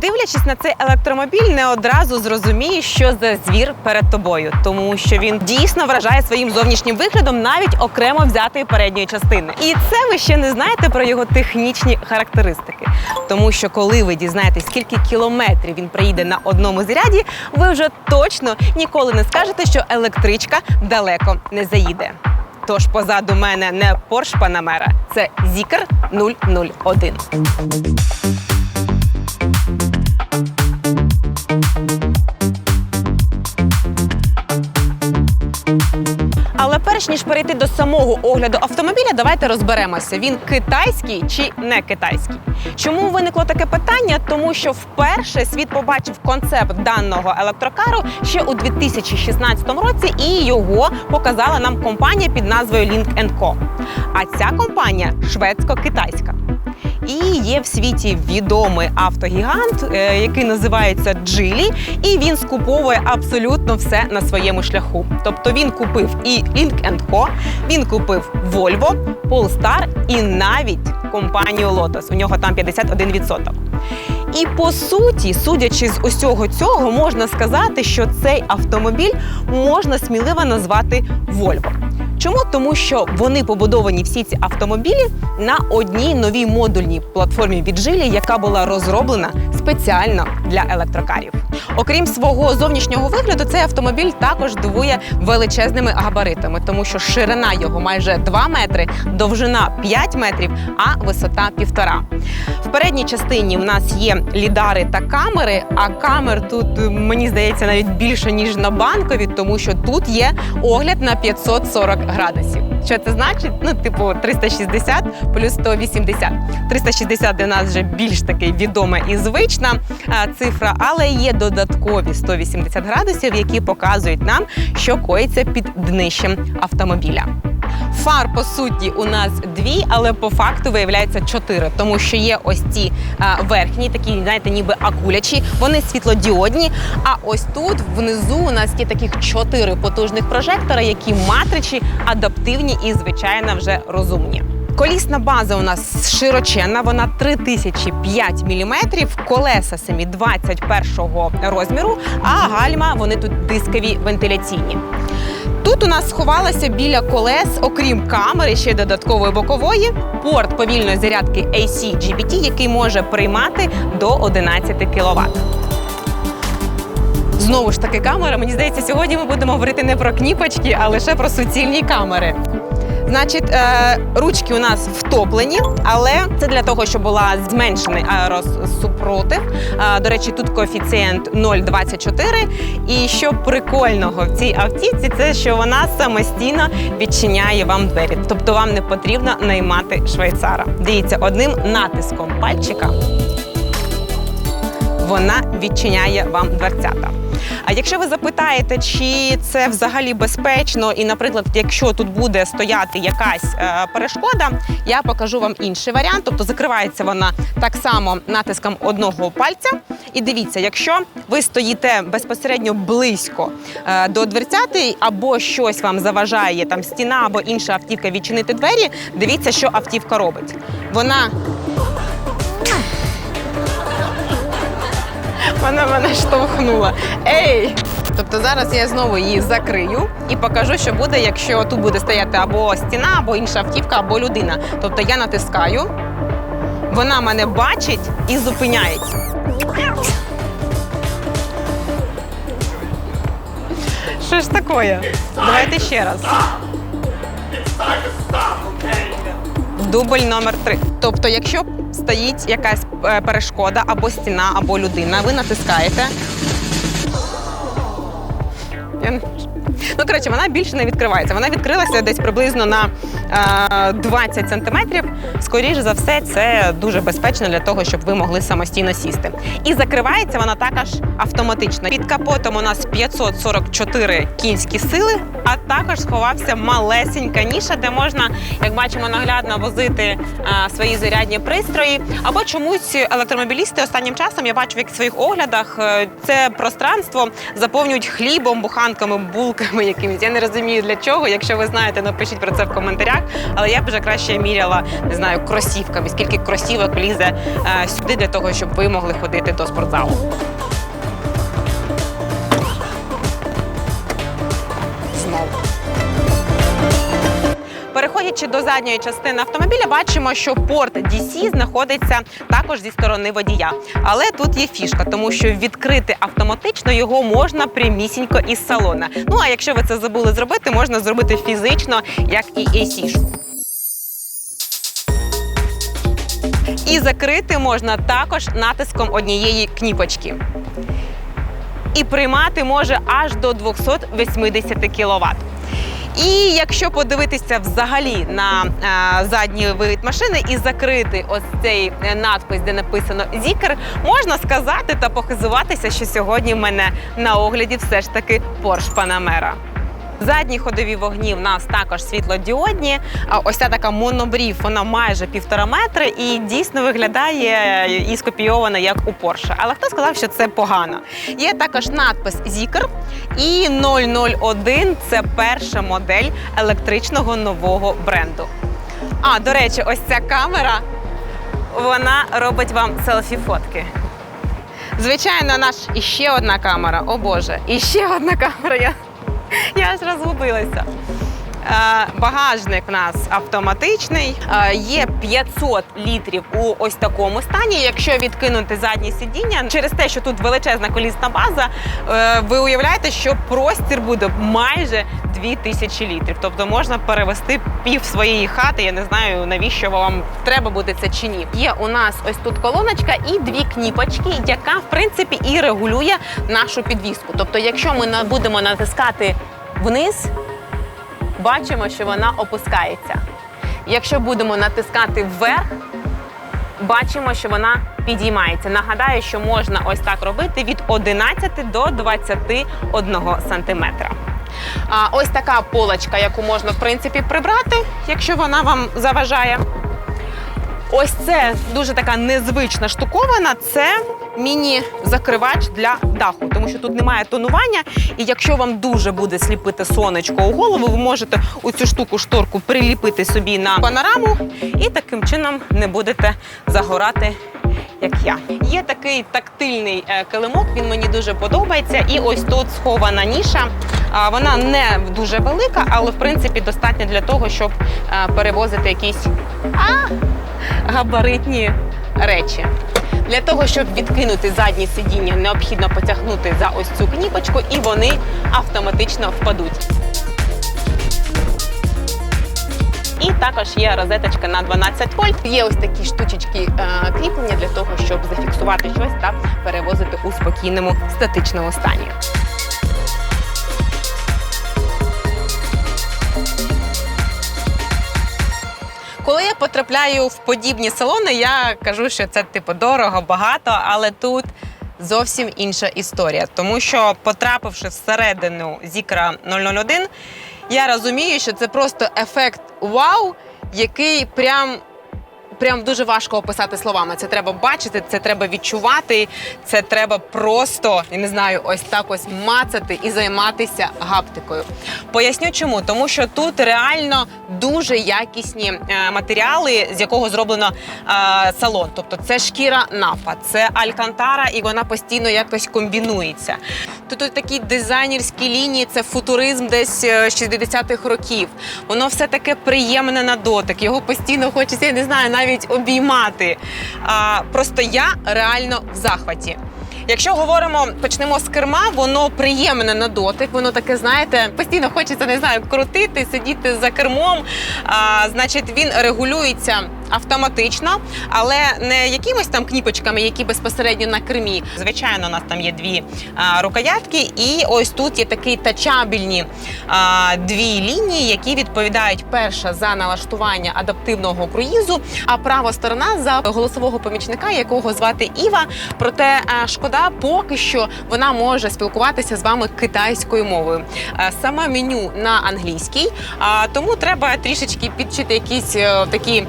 Дивлячись на цей електромобіль, не одразу зрозумієш, що за звір перед тобою, тому що він дійсно вражає своїм зовнішнім виглядом навіть окремо взятої передньої частини. І це ви ще не знаєте про його технічні характеристики. Тому що коли ви дізнаєтесь, скільки кілометрів він проїде на одному заряді, ви вже точно ніколи не скажете, що електричка далеко не заїде. Тож позаду мене не Porsche Panamera, це Zikr 001. Але перш ніж перейти до самого огляду автомобіля, давайте розберемося, він китайський чи не китайський. Чому виникло таке питання? Тому що вперше світ побачив концепт даного електрокару ще у 2016 році, і його показала нам компанія під назвою Link Co. А ця компанія шведсько-китайська. І є в світі відомий автогігант, е, який називається Джилі, і він скуповує абсолютно все на своєму шляху. Тобто він купив і Link Co, він купив Volvo, Polestar і навіть компанію Lotus. У нього там 51%. І по суті, судячи з усього цього, можна сказати, що цей автомобіль можна сміливо назвати Volvo. Чому? Тому що вони побудовані всі ці автомобілі на одній новій модульній платформі від Жилі, яка була розроблена спеціально для електрокарів. Окрім свого зовнішнього вигляду, цей автомобіль також дивує величезними габаритами, тому що ширина його майже 2 метри, довжина 5 метрів, а висота півтора. В передній частині в нас є лідари та камери. А камер тут мені здається навіть більше ніж на банкові, тому що тут є огляд на 540 градусів. Що це значить? Ну, типу, 360 плюс 180. 360 для нас вже більш таки відома і звична цифра, але є додаткові 180 градусів, які показують нам, що коїться під днищем автомобіля. Фар по суті у нас дві, але по факту виявляється чотири, тому що є ось ці а, верхні, такі, знаєте, ніби акулячі, вони світлодіодні. А ось тут внизу у нас є таких чотири потужних прожектора, які матричі, адаптивні і звичайно вже розумні. Колісна база у нас широченна, вона 3005 мм, колеса самі 21 розміру, а гальма вони тут дискові вентиляційні. Тут у нас сховалося біля колес, окрім камери, ще додаткової бокової, порт повільної зарядки AC GBT, який може приймати до 11 кВт. Знову ж таки, камера. Мені здається, сьогодні ми будемо говорити не про кніпочки, а лише про суцільні камери. Значить, е, ручки у нас втоплені, але це для того, щоб була зменшений аеросупротив. Е, до речі, тут коефіцієнт 0,24. І що прикольного в цій автівці, це що вона самостійно відчиняє вам двері. Тобто вам не потрібно наймати швейцара. Дивіться, одним натиском пальчика вона відчиняє вам дверцята. А якщо ви запитаєте, чи це взагалі безпечно, і, наприклад, якщо тут буде стояти якась е, перешкода, я покажу вам інший варіант. Тобто закривається вона так само натиском одного пальця. І дивіться, якщо ви стоїте безпосередньо близько е, до дверцяти, або щось вам заважає, там стіна або інша автівка відчинити двері, дивіться, що автівка робить. Вона Вона мене штовхнула. Ей! Тобто зараз я знову її закрию і покажу, що буде, якщо тут буде стояти або стіна, або інша автівка, або людина. Тобто я натискаю, вона мене бачить і зупиняється. Що ж таке? Давайте ще раз. Дубль номер три. Тобто, якщо стоїть якась е, перешкода або стіна, або людина, ви натискаєте. Ну, коротше, вона більше не відкривається. Вона відкрилася десь приблизно на е, 20 сантиметрів. Скоріше за все, це дуже безпечно для того, щоб ви могли самостійно сісти. І закривається вона також автоматично. Під капотом у нас 544 кінські сили, а також сховався малесенька ніша, де можна, як бачимо, наглядно возити е, свої зарядні пристрої. Або чомусь електромобілісти останнім часом я бачу в своїх оглядах е, це пространство заповнюють хлібом, буханками, булочками булками якимись. Я не розумію для чого. Якщо ви знаєте, напишіть про це в коментарях. Але я б вже краще міряла, не знаю, кросівками, скільки кросівок лізе е, сюди для того, щоб ви могли ходити до спортзалу. Переходячи до задньої частини автомобіля, бачимо, що порт DC знаходиться також зі сторони водія. Але тут є фішка, тому що відкрити автоматично його можна прямісінько із салона. Ну а якщо ви це забули зробити, можна зробити фізично, як і AC-шку. І закрити можна також натиском однієї кніпочки. І приймати може аж до 280 кВт. І якщо подивитися взагалі на е, задній вид машини і закрити ось цей е, надпис, де написано Зікер, можна сказати та похизуватися, що сьогодні в мене на огляді все ж таки Porsche Panamera. Задні ходові вогні в нас також світлодіодні. Ось ця така монобрів, вона майже півтора метри і дійсно виглядає і скопійована як у Porsche. Але хто сказав, що це погано? Є також надпис Зікер і 001 – це перша модель електричного нового бренду. А, до речі, ось ця камера вона робить вам селфі-фотки. Звичайно, наш іще одна камера. О Боже, іще одна камера. Я, аж розгубилася. Е, Багажник у нас автоматичний. Е, Є 500 літрів у ось такому стані. Якщо відкинути заднє сидіння, через те, що тут величезна колісна база, е, ви уявляєте, що простір буде майже 2000 літрів. Тобто можна перевести пів своєї хати. Я не знаю навіщо вам треба буде це чи ні. Є у нас ось тут колоночка і дві кніпочки, яка в принципі і регулює нашу підвіску. Тобто, якщо ми будемо натискати вниз, бачимо, що вона опускається. Якщо будемо натискати вверх, бачимо, що вона підіймається. Нагадаю, що можна ось так робити від 11 до 21 сантиметра. А ось така полочка, яку можна в принципі прибрати, якщо вона вам заважає. Ось це дуже така незвична штуковина. Це міні-закривач для даху, тому що тут немає тонування. І якщо вам дуже буде сліпити сонечко у голову, ви можете у цю штуку шторку приліпити собі на панораму і таким чином не будете загорати. Як я є такий тактильний е, килимок, він мені дуже подобається. І ось тут схована ніша. Вона не дуже велика, але в принципі достатньо для того, щоб е, перевозити якісь габаритні речі. Для того, щоб відкинути заднє сидіння, необхідно потягнути за ось цю кніпочку, і вони автоматично впадуть. І також є розеточка на 12 вольт. Є ось такі штучечки е, кріплення для того, щоб зафіксувати щось та перевозити у спокійному статичному стані. Коли я потрапляю в подібні салони, я кажу, що це типу дорого, багато, але тут зовсім інша історія. Тому що, потрапивши всередину Зікра 001, я розумію, що це просто ефект вау, який прям. Прям дуже важко описати словами. Це треба бачити, це треба відчувати, це треба просто, я не знаю, ось так ось мацати і займатися гаптикою. Поясню чому, тому що тут реально дуже якісні е, матеріали, з якого зроблено е, салон. Тобто це шкіра нафа, це алькантара, і вона постійно якось комбінується. Тут ось такі дизайнерські лінії, це футуризм десь е, 60-х років. Воно все таке приємне на дотик. Його постійно хочеться, я не знаю, навіть обіймати. А, просто я реально в захваті. Якщо говоримо, почнемо з керма, воно приємне на дотик, воно таке, знаєте, постійно хочеться, не знаю, крутити, сидіти за кермом. А, значить, він регулюється автоматично, але не якимось там кніпочками, які безпосередньо на кермі. Звичайно, у нас там є дві а, рукоятки, і ось тут є такі тачабельні а, дві лінії, які відповідають перша за налаштування адаптивного круїзу, а права сторона за голосового помічника, якого звати Іва. Проте а, шкода, поки що вона може спілкуватися з вами китайською мовою. Е, Саме меню на англійській, а тому треба трішечки підчити якісь е, такі е,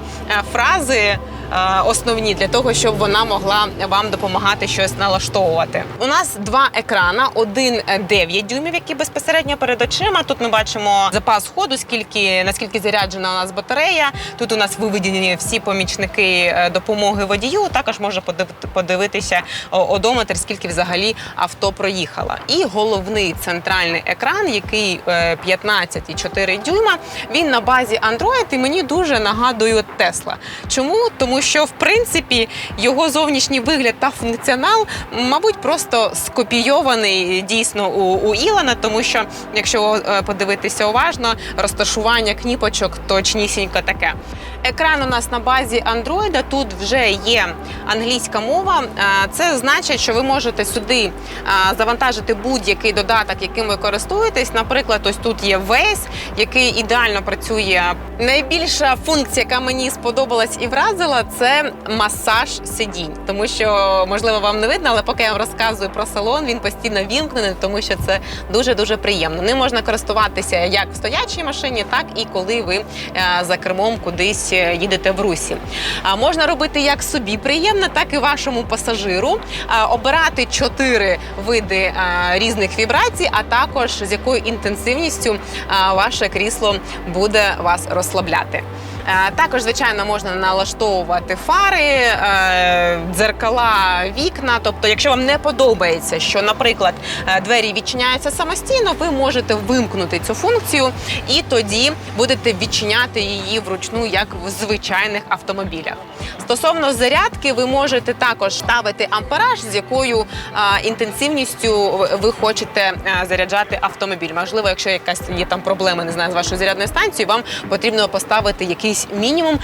фрази. Е, основні для того, щоб вона могла вам допомагати щось налаштовувати. У нас два екрана: один е, 9 дюймів, який безпосередньо перед очима. Тут ми бачимо запас ходу, скільки наскільки заряджена у нас батарея. Тут у нас виведені всі помічники е, допомоги водію. Також можна подив- подивитися одометр, скільки взагалі авто проїхало. І головний центральний екран, який е, 15,4 дюйма. Він на базі Android і мені дуже нагадує Tesla. Чому? Тому що в принципі його зовнішній вигляд та функціонал, мабуть, просто скопійований дійсно у, у Ілана, тому що якщо е, подивитися уважно, розташування кніпочок точнісінько таке. Екран у нас на базі Android, тут вже є англійська мова. Е, Це значить, що ви можете сюди е, завантажити будь-який додаток, яким ви користуєтесь. Наприклад, ось тут є Waze, який ідеально працює. Найбільша функція, яка мені сподобалась і вразила, це масаж сидінь. Тому що можливо вам не видно, але поки я вам розказую про салон, він постійно вімкнений, тому що це дуже дуже приємно. Ним можна користуватися як в стоячій машині, так і коли ви е, за кермом кудись е, їдете в русі. А можна робити як собі приємно, так і вашому пасажиру. Обирати чотири види різних вібрацій, а також з якою інтенсивністю ваше крісло буде вас розслабляти. Е, Також, звичайно, можна налаштовувати фари, е, дзеркала, вікна. Тобто, якщо вам не подобається, що, наприклад, е, двері відчиняються самостійно, ви можете вимкнути цю функцію і тоді будете відчиняти її вручну, як в звичайних автомобілях. Стосовно зарядки, ви можете також ставити ампераж, з якою інтенсивністю ви- хочете заряджати автомобіль. Можливо, якщо якась є там проблема, не знаю, з вашою зарядною станцією, вам потрібно поставити якийсь мінімум.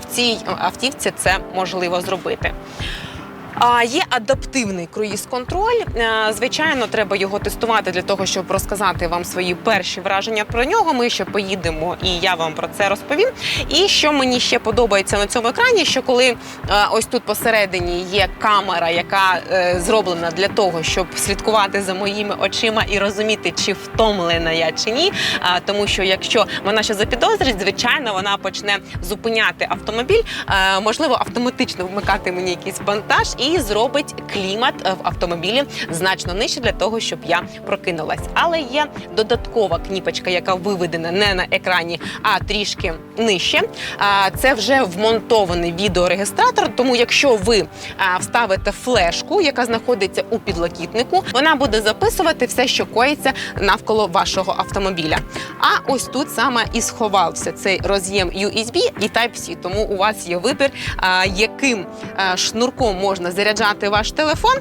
В цій автівці це можливо зробити. Є адаптивний круїз-контроль. Е, Звичайно, треба його тестувати для того, щоб розказати вам свої перші враження про нього. Ми ще поїдемо, і я вам про це розповім. І що мені ще подобається на цьому екрані, що коли е, ось тут посередині є камера, яка е, зроблена для того, щоб слідкувати за моїми очима і розуміти, чи втомлена я чи ні. Тому що якщо вона ще запідозрить, звичайно, вона почне зупиняти автомобіль, можливо, автоматично вмикати мені якийсь вантаж і зробить клімат в автомобілі значно нижче для того, щоб я прокинулась. Але є додаткова кніпочка, яка виведена не на екрані, а трішки нижче. Це вже вмонтований відеорегістратор. Тому, якщо ви вставите флешку, яка знаходиться у підлокітнику, вона буде записувати все, що коїться навколо вашого автомобіля. А ось тут саме і сховався цей роз'єм USB і Type-C. Тому у вас є вибір, яким шнурком можна заряджати ваш телефон.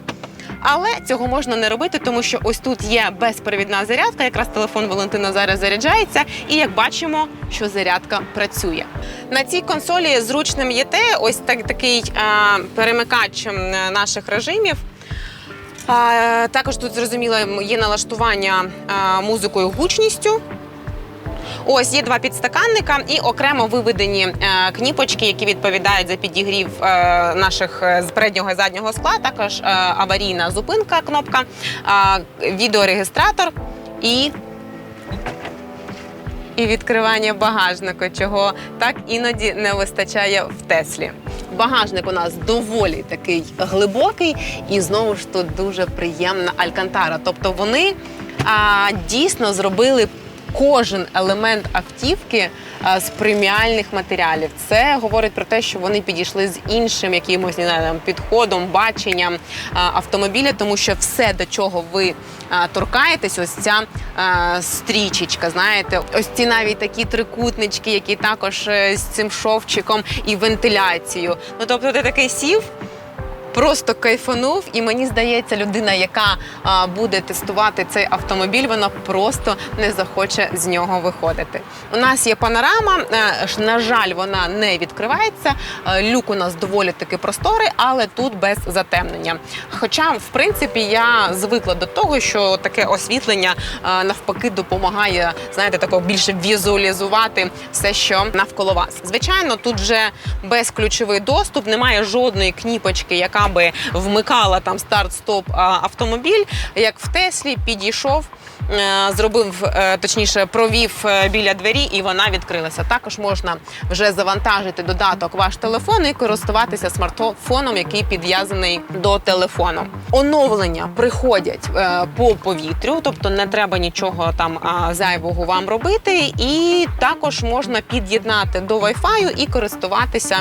Але цього можна не робити, тому що ось тут є безперевідна зарядка. Якраз телефон Валентина зараз заряджається, і як бачимо, що зарядка працює. На цій консолі зручним є те, ось так такий а, перемикач наших режимів. А, також тут зрозуміло є налаштування а, музикою гучністю. Ось є два підстаканника і окремо виведені е, кніпочки, які відповідають за підігрів е, наших е, з переднього і заднього скла. Також аварійна зупинка, кнопка, відеорегістратор і. І відкривання багажнику, чого так іноді не вистачає в Теслі. Багажник у нас доволі такий глибокий, і знову ж тут дуже приємна алькантара. Тобто вони а, дійсно зробили кожен елемент автівки з преміальних матеріалів. Це говорить про те, що вони підійшли з іншим якимось не знаю, підходом, баченням автомобіля, тому що все, до чого ви торкаєтесь, ось ця стрічечка, знаєте, ось ці навіть такі трикутнички, які також е, з цим шовчиком і вентиляцією. Ну тобто, ти такий сів просто кайфанув, і мені здається, людина, яка а, буде тестувати цей автомобіль, вона просто не захоче з нього виходити. У нас є панорама. е, На жаль, вона не відкривається. Е, Люк у нас доволі таки просторий, але тут без затемнення. Хоча, в принципі, я звикла до того, що таке освітлення е, навпаки допомагає, знаєте, такого більше візуалізувати все, що навколо вас. Звичайно, тут вже безключовий доступ, немає жодної кніпочки, яка би вмикала там старт-стоп автомобіль, як в Теслі підійшов. е, Зробив е, точніше, провів е, біля двері, і вона відкрилася. Також можна вже завантажити додаток ваш телефон і користуватися смартфоном, який підв'язаний до телефону. Оновлення приходять по повітрю, тобто не треба нічого там зайвого вам робити. І також можна під'єднати до Wi-Fi і користуватися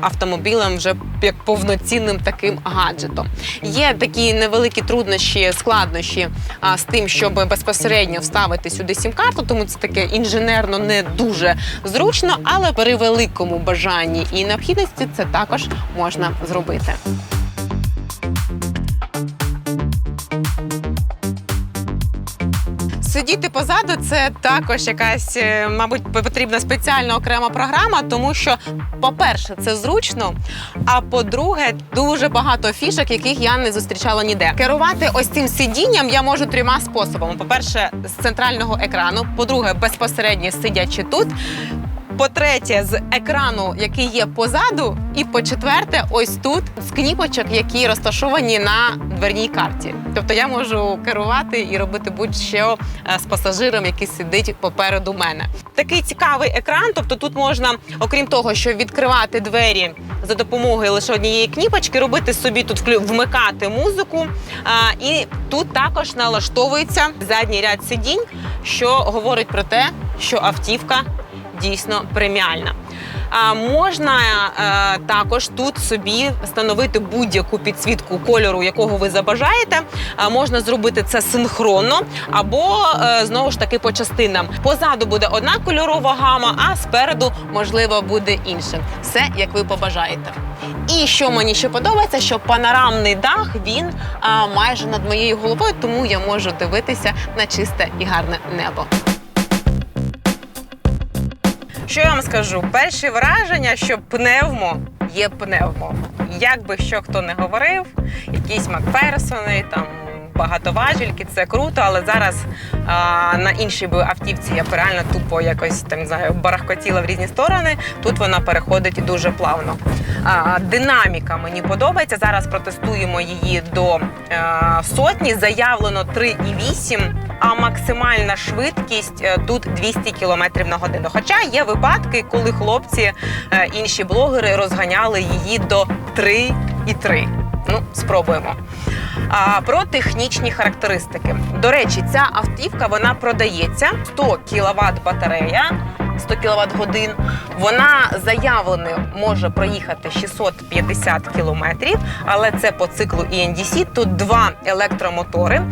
автомобілем вже як повноцінним таким гаджетом. Є такі невеликі труднощі, складнощі а, з тим, щоб безпосередньо вставити сюди сім-карту, тому це таке інженерно не дуже зручно, але при великому бажанні і необхідності це також можна зробити. Сидіти позаду це також якась, е, мабуть, потрібна спеціальна окрема програма, тому що, по-перше, це зручно. А по-друге, дуже багато фішок, яких я не зустрічала ніде. Керувати ось цим сидінням я можу трьома способами: по-перше, з центрального екрану, по-друге, безпосередньо сидячи тут. По-третє, з екрану, який є позаду, і по-четверте, ось тут з кніпочок, які розташовані на дверній карті. Тобто я можу керувати і робити будь-що е, з пасажиром, який сидить попереду мене. Такий цікавий екран. Тобто, тут можна, окрім того, що відкривати двері за допомогою лише однієї кніпочки, робити собі тут вмикати музику. І тут також налаштовується задній ряд сидінь, що говорить про те, що автівка дійсно преміальна. А можна е, також тут собі встановити будь-яку підсвітку кольору, якого ви забажаєте. А можна зробити це синхронно або е, знову ж таки по частинам. Позаду буде одна кольорова гама, а спереду можливо буде інше. Все як ви побажаєте. І що мені ще подобається, що панорамний дах він майже над моєю головою, тому я можу дивитися на чисте і гарне небо. Що я вам скажу? Перші враження, що пневмо є пневмо. Як би що хто не говорив, якісь Макферсони, там багатоважільки, це круто, але зараз а, на іншій автівці я б реально тупо якось там знаю, барахкотіла в різні сторони. Тут вона переходить дуже плавно. А, динаміка мені подобається. Зараз протестуємо її до е, сотні. Заявлено 3,8, а максимальна швидкість е, тут 200 км на годину. Хоча є випадки, коли хлопці, е, інші блогери розганяли її до 3,3. Ну, спробуємо. Про технічні характеристики. До речі, ця автівка вона продається 100 кВт батарея. 100 кВт годин. Вона заявлено може проїхати 650 кілометрів, але це по циклу ENDC. Тут два електромотори,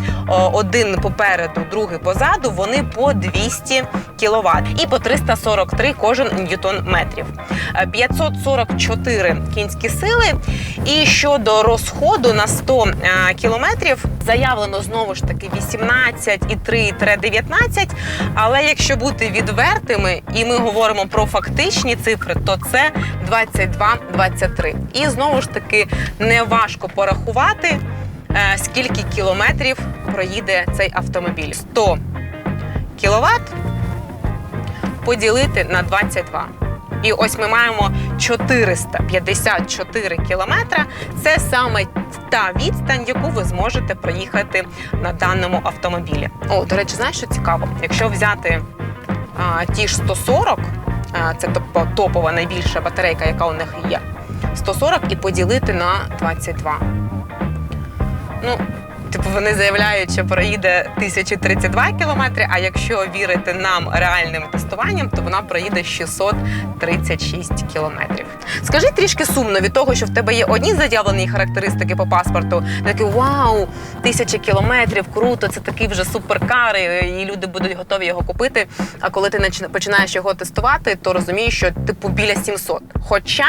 один попереду, другий позаду. Вони по 200 кВт і по 343 кожен ньютон метрів. Е, 544 кінські сили. І щодо розходу на 100 е, кілометрів заявлено знову ж таки 18,3-19. Але якщо бути відвертими, і ми говоримо про фактичні цифри, то це 22-23. І знову ж таки не важко порахувати, е, скільки кілометрів проїде цей автомобіль. 100 кіловат поділити на 22. І ось ми маємо 454 кілометра. Це саме та відстань, яку ви зможете проїхати на даному автомобілі. О, до речі, знаєш, що цікаво? Якщо взяти а, ті ж 140, а, це топова найбільша батарейка, яка у них є. 140 і поділити на 22. Ну, Типу вони заявляють, що проїде 1032 кілометри. А якщо вірити нам реальним тестуванням, то вона проїде 636 кілометрів. Скажи трішки сумно від того, що в тебе є одні заявлені характеристики по паспорту. Такий вау, тисячі кілометрів, круто, це такий вже суперкар, і люди будуть готові його купити. А коли ти починаєш його тестувати, то розумієш, що типу біля 700. Хоча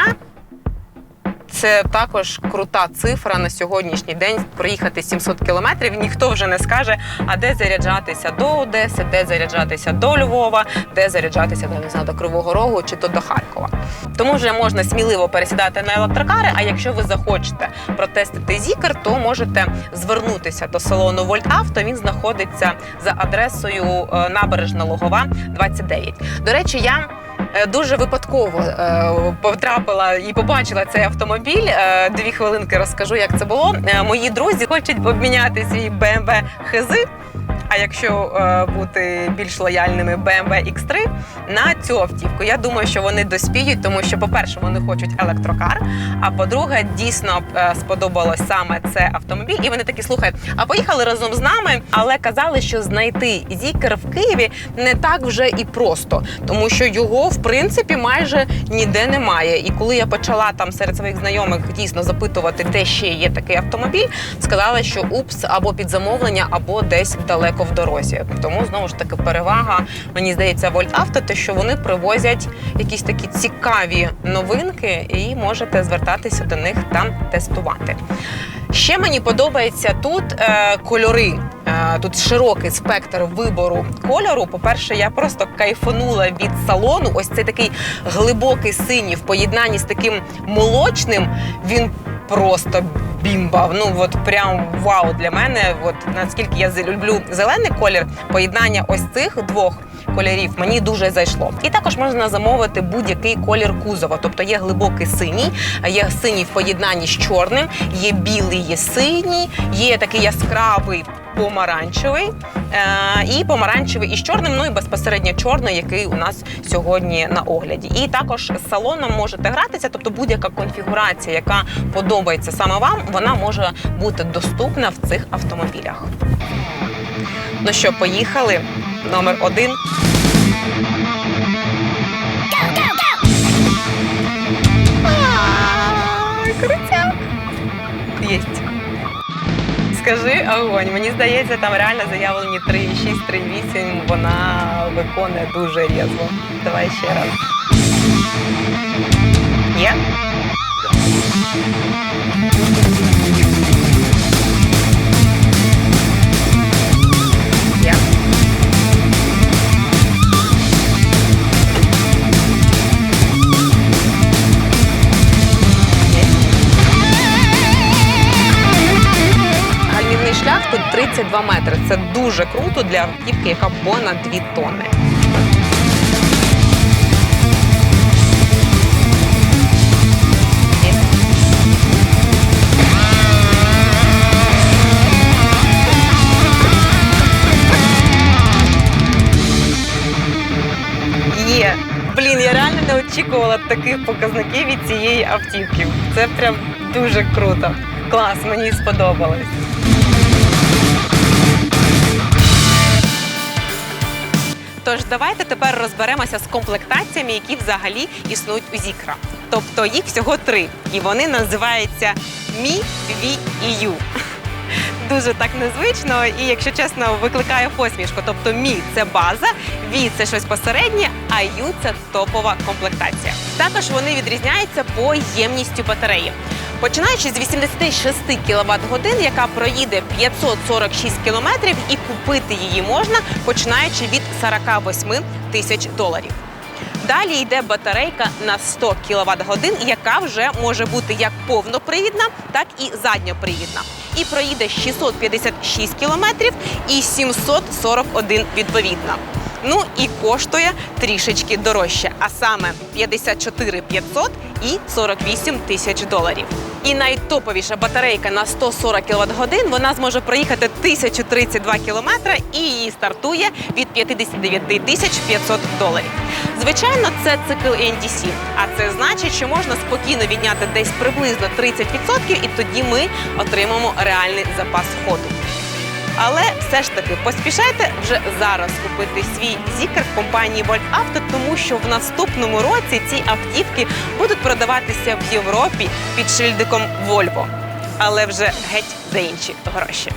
це також крута цифра на сьогоднішній день. Проїхати 700 кілометрів. Ніхто вже не скаже, а де заряджатися до Одеси, де заряджатися до Львова, де заряджатися не знаю, до Кривого Рогу чи то до Харкова. Тому вже можна сміливо пересідати на електрокари. А якщо ви захочете протестити зікер, то можете звернутися до салону Вольтавто. Він знаходиться за адресою е, набережна Логова 29. До речі, я дуже випадково е, потрапила і побачила цей автомобіль. Е, Дві хвилинки розкажу, як це було. Е, Мої друзі хочуть обміняти свій BMW хизи. А якщо е, бути більш лояльними BMW X3 на цю автівку, я думаю, що вони доспіють, тому що, по-перше, вони хочуть електрокар. А по-друге, дійсно е, сподобалось саме це автомобіль. І вони такі слухай, а поїхали разом з нами, але казали, що знайти зікер в Києві не так вже і просто, тому що його в принципі майже ніде немає. І коли я почала там серед своїх знайомих дійсно запитувати, де ще є такий автомобіль, сказали, що упс або під замовлення, або десь далеко в дорозі. Тому знову ж таки перевага, мені здається, Вольтавто, те, що вони привозять якісь такі цікаві новинки, і можете звертатися до них там тестувати. Ще мені подобається тут е, кольори. Е, тут широкий спектр вибору кольору. По-перше, я просто кайфанула від салону. Ось цей такий глибокий синій в поєднанні з таким молочним. Він просто бімба. Ну от прям вау для мене. От наскільки я люблю зелений колір, поєднання ось цих двох. Кольорів мені дуже зайшло, і також можна замовити будь-який колір кузова. Тобто є глибокий синій, є синій в поєднанні з чорним, є білий, є синій, є такий яскравий помаранчевий е- і помаранчевий із чорним. Ну і безпосередньо чорний, який у нас сьогодні на огляді. І також з салоном можете гратися, тобто будь-яка конфігурація, яка подобається саме вам, вона може бути доступна в цих автомобілях. Ну що, поїхали? Номер один. Крутяк. Єсть. Скажи огонь. Мені здається, там реально заявлені 3,6, 3,8. Вона виконує дуже різво. Давай ще раз. Є. 32 метри. Це дуже круто для автівки, яка понад 2 тонни. Є. Блін, я реально не очікувала таких показників від цієї автівки. Це прям дуже круто. Клас, мені сподобалось. Тож давайте тепер розберемося з комплектаціями, які взагалі існують у Зікра. Тобто їх всього три, і вони називаються Мі, Ві і Ю. Дуже так незвично, і якщо чесно, викликає посмішку. Тобто мі це база, ві це щось посереднє, а ю це топова комплектація. Також вони відрізняються по ємністю батареї. Починаючи з 86 кВт годин, яка проїде 546 кілометрів, і купити її можна починаючи від 48 тисяч доларів. Далі йде батарейка на 100 кВт годин, яка вже може бути як повнопривідна, так і задньопривідна. І проїде 656 кілометрів і 741 відповідно. Ну і коштує трішечки дорожче, а саме 54 500 і 48 тисяч доларів. І найтоповіша батарейка на 140 кВт годин вона зможе проїхати 1032 кілометри і її стартує від 59 тисяч 500 доларів. Звичайно, це цикл NDC, а це значить, що можна спокійно відняти десь приблизно 30% і тоді ми отримаємо реальний запас ходу. Але все ж таки поспішайте вже зараз купити свій зікер компанії Volt Auto, тому що в наступному році ці автівки будуть продаватися в Європі під шильдиком Volvo. Але вже геть за інші гроші.